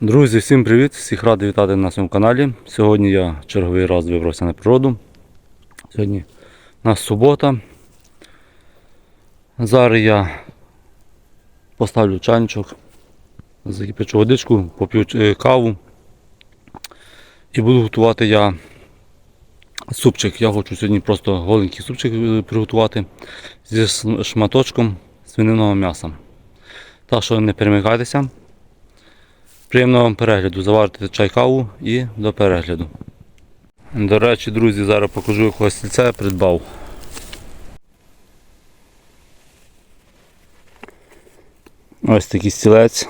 Друзі, всім привіт! Всіх радий вітати на своєму каналі. Сьогодні я черговий раз вибрався на природу. Сьогодні у нас субота. Зараз я поставлю чайничок, закипячу водичку, поп'ю е, каву. І буду готувати я супчик. Я хочу сьогодні просто голенький супчик е, приготувати зі шматочком свининого м'яса. Так що не перемикайтеся. Приємного вам перегляду. Заварите чай каву і до перегляду. До речі, друзі, зараз покажу якогось стільця я придбав. Ось такий стілець.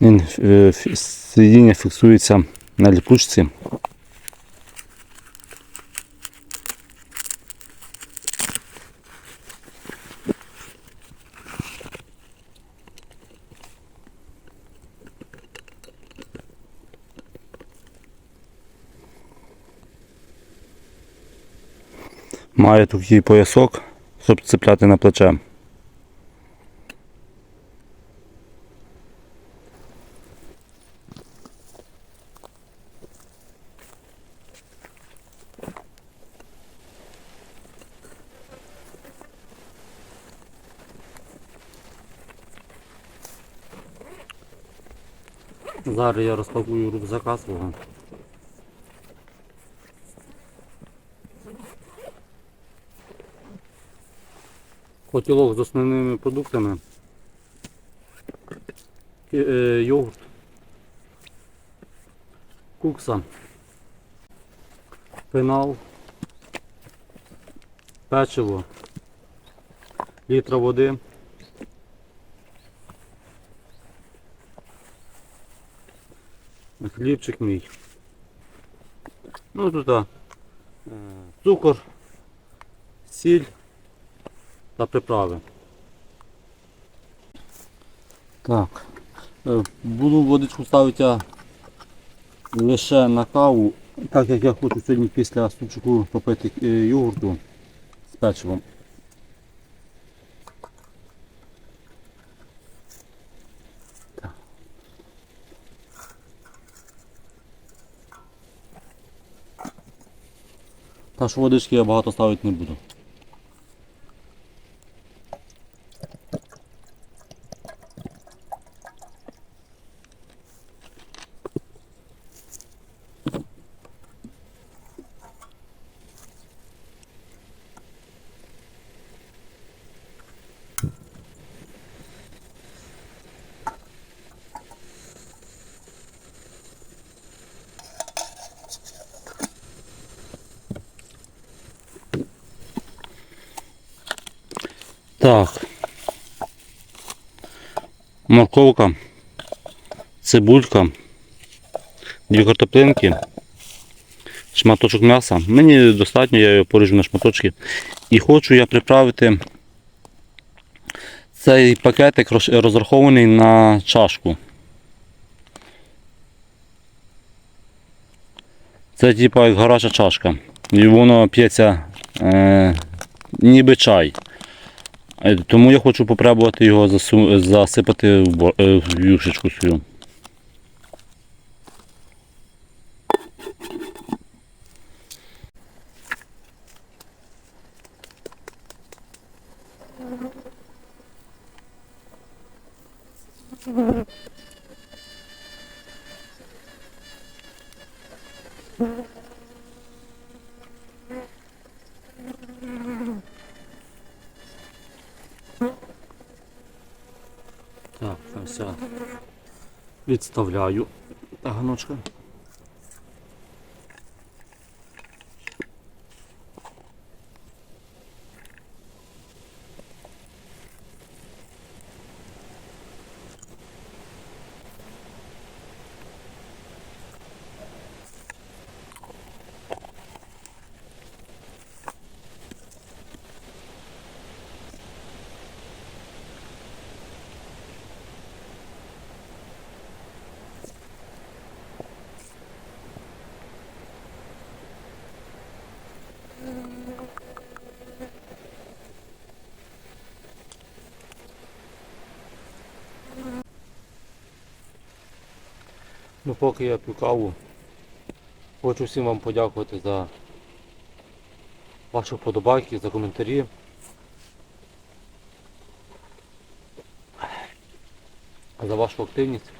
Він е, сидіння фіксується на ліпучці. Має такий поясок, щоб цепляти на плече. Зараз я розпакую рюкзака свого. Котілок з основними продуктами. Е, Йогурт. Кукса. Пенал. Печиво. Літра води. Хлібчик мій. Ну тут е, цукор, сіль та приправи. Так. е, Буду водичку ставити лише на каву, так як я хочу сьогодні після супчику попити е, йогурту з печивом. Так. Та що водички я багато ставити не буду. Так. Морковка, цибулька, дві картоплинки, шматочок м'яса. Мені достатньо, я його поріжу на шматочки. І хочу я приправити цей пакетик розрахований на чашку. Це типа як гаряча чашка. І воно п'ється е, ніби чай. Е, Тому я хочу попробувати його засу- засипати в, е, в юшечку свою. Так, я відставляю ганочка. Ну поки я п'ю каву, хочу всім вам подякувати за ваші вподобайки, за коментарі. За вашу активність.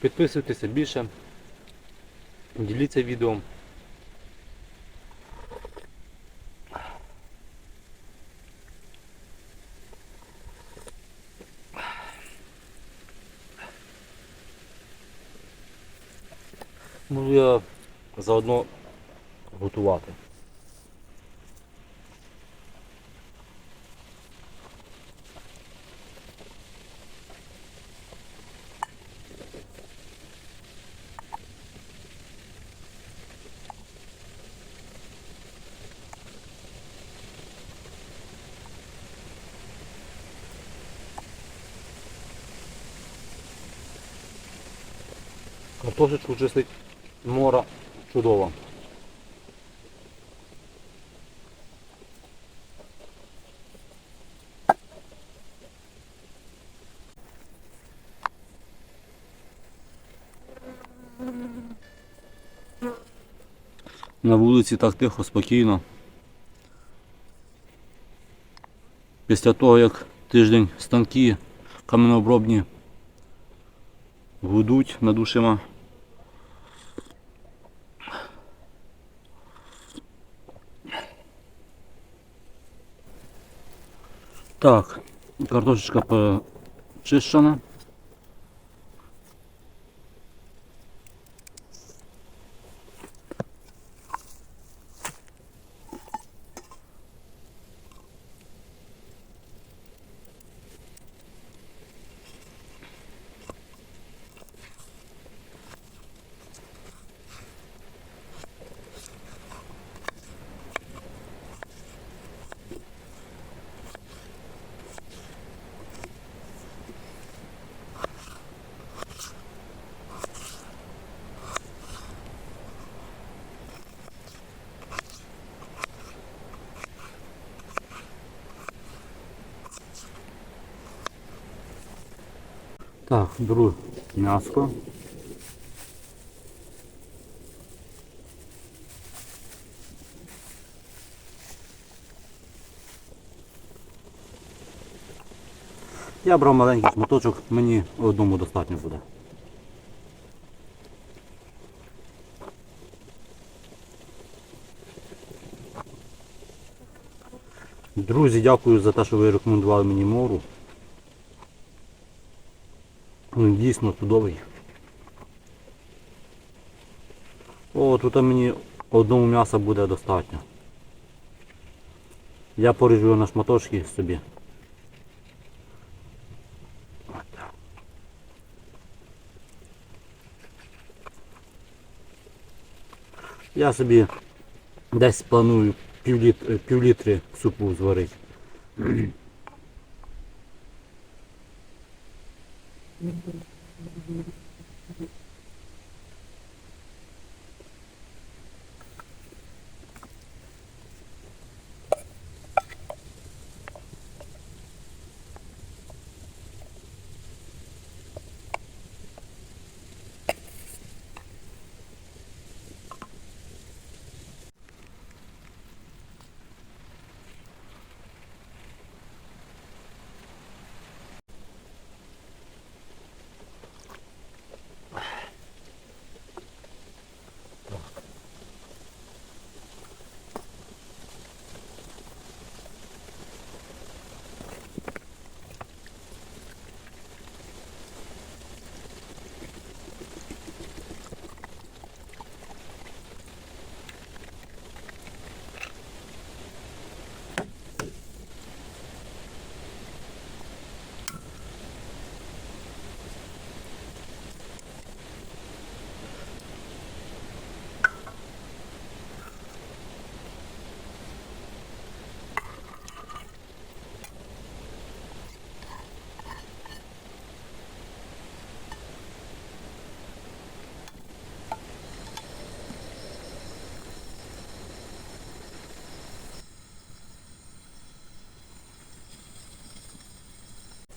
Підписуйтеся більше, діліться відео. Буду я заодно готувати. Картошечку чистить мора чудово. На вулиці так тихо, спокійно. Після того, як тиждень станки каменеобробні гудуть над ушима. Так, картошечка почищена. Так, беру м'яско. Я брав маленький шматочок, мені одному достатньо буде. Друзі, дякую за те, що ви рекомендували мені мору. Він дійсно чудовий. О, тут мені одного м'яса буде достатньо. Я поріжу на шматочки собі. Я собі десь планую півліт- півлітри супу зварити. Thank you.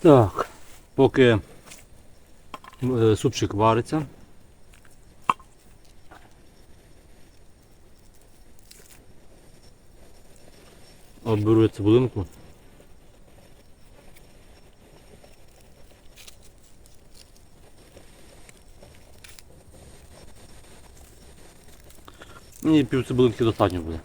Так, поки Е, Супчик вариться. От беру я цибулинку. Мені пів цибулинки достатньо буде.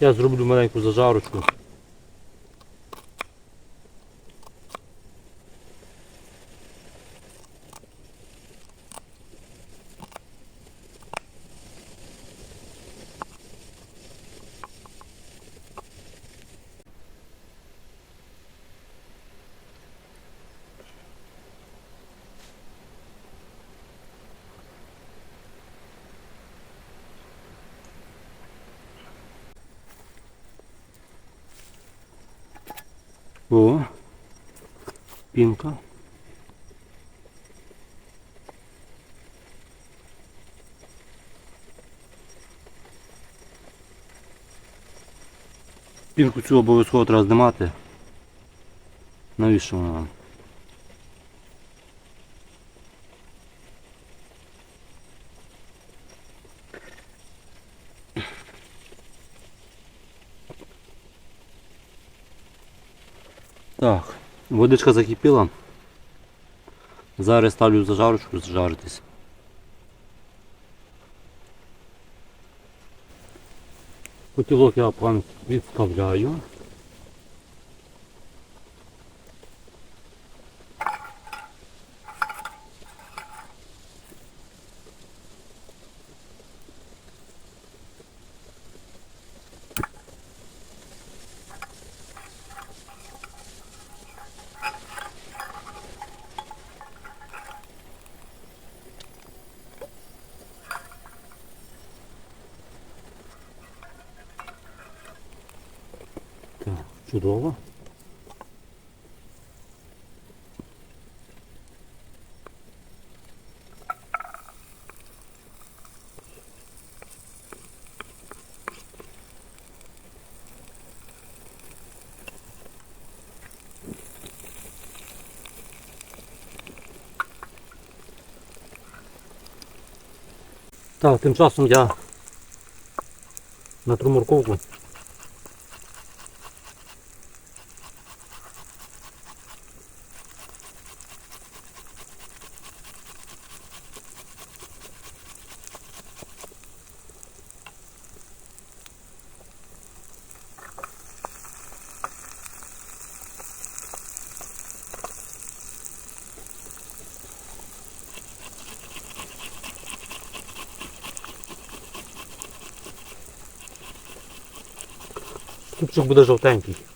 Я зроблю маленьку зажарочку. О, пінка. Пінку цю обов'язково треба знімати. Навіщо вона нам? Так, водичка закипіла. Зараз ставлю зажарочку зажаритись. Котілок я пан відставляю. Так, чудово. Так, тим часом я натру морковку. Супчик буде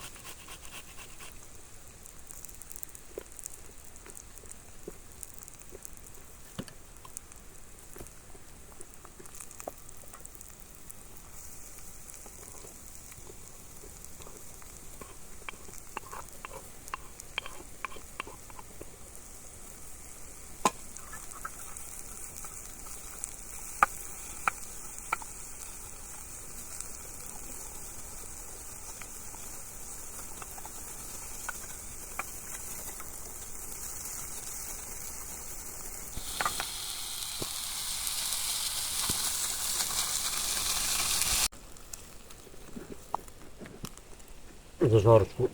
Зажарочку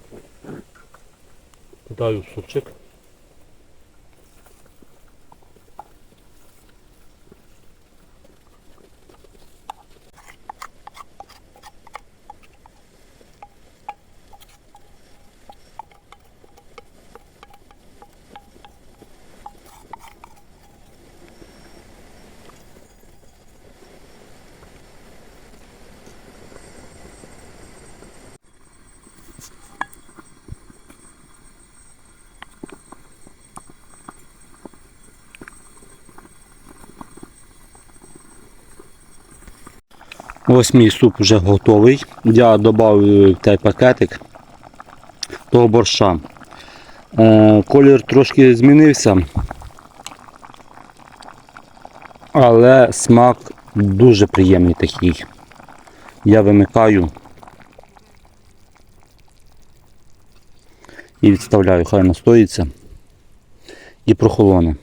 кидаю в супчик. Ось мій суп вже готовий. Я додав цей пакетик того борща. Е, колір трошки змінився, але смак дуже приємний такий. Я вимикаю і відставляю, хай настоїться і прохолоне.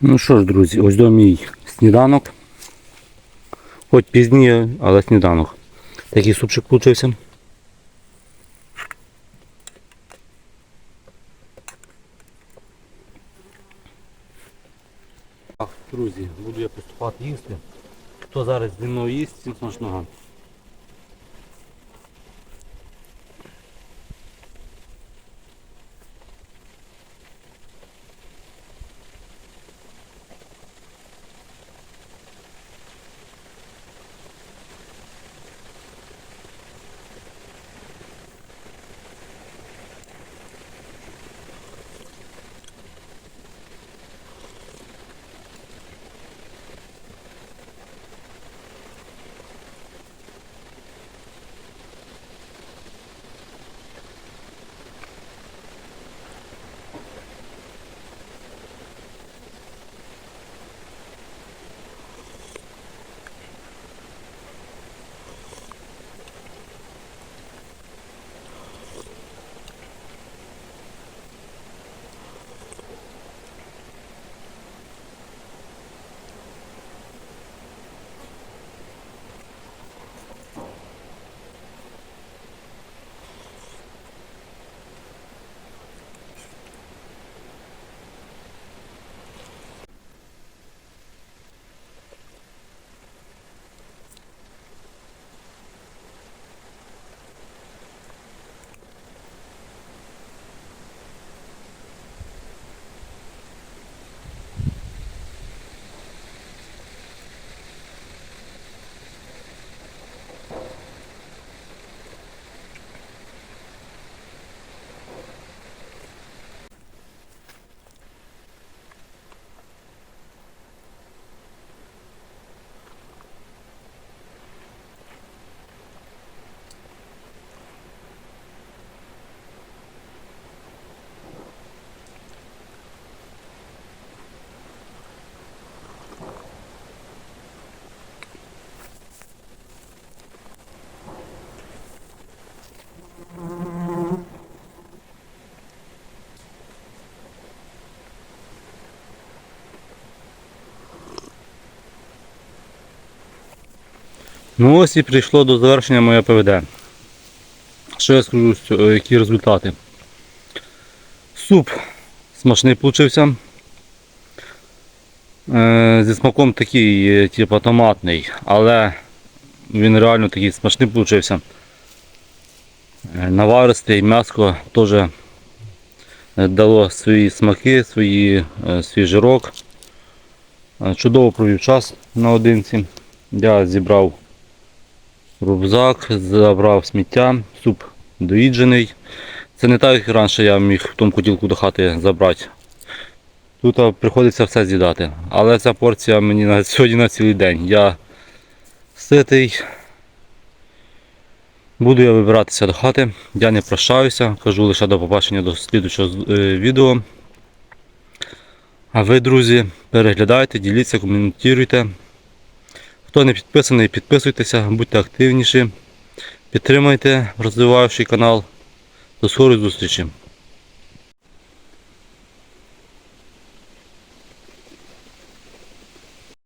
Ну що ж, друзі, ось до мій сніданок. Хоч пізніше, але сніданок. Такий супчик получився. Друзі, буду я поступати їсти. Хто зараз зі мною їсть, всім смачного. Ну ось і прийшло до завершення моє ПВД. Що я скажу, які результати? Суп смачний получився. Е, Зі смаком такий, е, типу томатний, але він реально такий смачний получився. Е, Наваристий, м'яско теж е, дало свої смаки, свої, е, свій жирок. Е, Чудово провів час наодинці. Я зібрав рюкзак, забрав сміття, суп доїджений. Це не так, як раніше я міг в тому кутілку до хати забрати. Тут приходиться все з'їдати. Але ця порція мені на сьогодні на цілий день. Я ситий. Буду я вибиратися до хати. Я не прощаюся, кажу лише до побачення до слідчого відео. А ви, друзі, переглядайте, діліться, коментуйте. Хто не підписаний, підписуйтеся, будьте активніші. Підтримайте розвиваючий канал. До скорої зустрічі!